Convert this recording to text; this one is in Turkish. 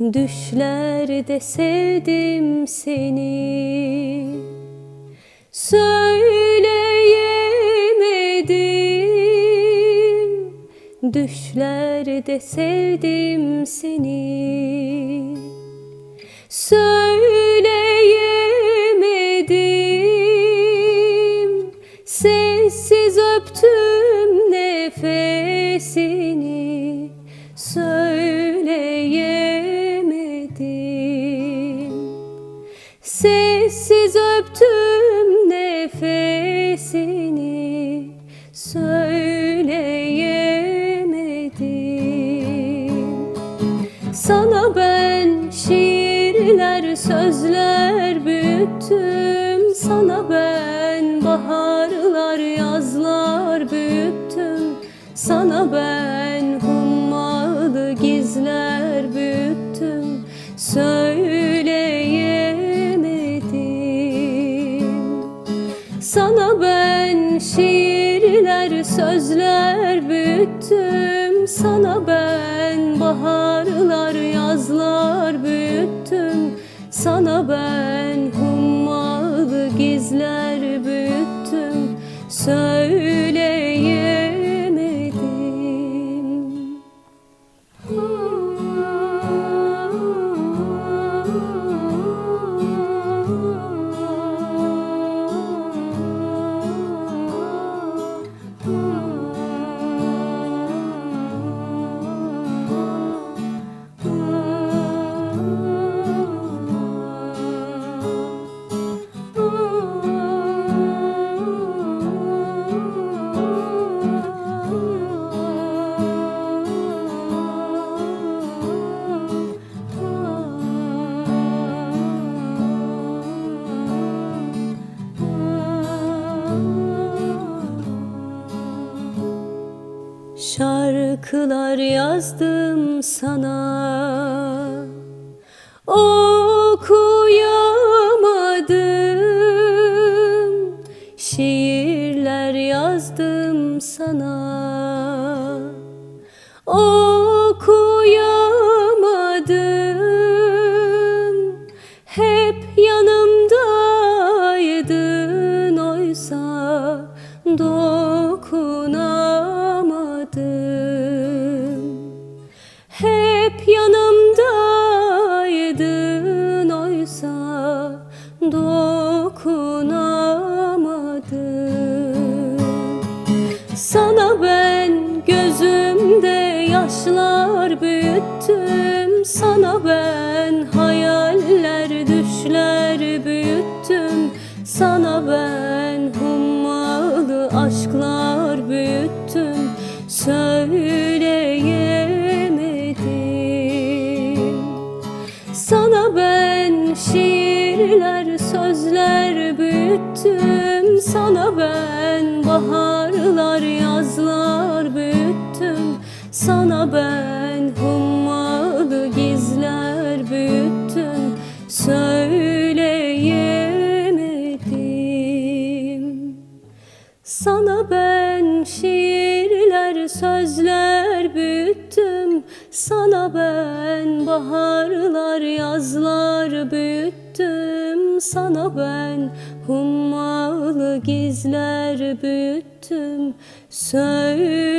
Düşlerde sevdim seni. Söyleyemedim. Düşlerde sevdim seni. Söyleyemedim. Sessiz öptüm Sessiz öptüm nefesini Söyleyemedim. Sana ben şiirler, sözler büyüttüm. Sana ben baharlar, yazlar büyüttüm. Sana ben şiirler, sözler büyüttüm Sana. Ben baharlar, yazlar büyüttüm Sana. Ben hummalı gizler büyüttüm. Söyleyemedim Şarkılar yazdım sana. Okuyamadım. Şiirler yazdım sana. Okuyamadım. Hep yanımdaydın oysa. Dokunamadım dokunamadım. Sana ben gözümde yaşlar büyüttüm. Sana ben hayaller düşler büyüttüm. Sana ben hummalı aşklar büyüttüm. Söyleyemedim ben şiirler, sözler büyüttüm. Sana ben baharlar, yazlar büyüttüm. Sana ben hummalı gizler büyüttüm. Söyleyemedim. Sana ben şiirler, sözler büyüttüm Sana ben baharlar, yazlar büyüttüm. Sana ben hummalı gizler büyüttüm. Söyleyemedim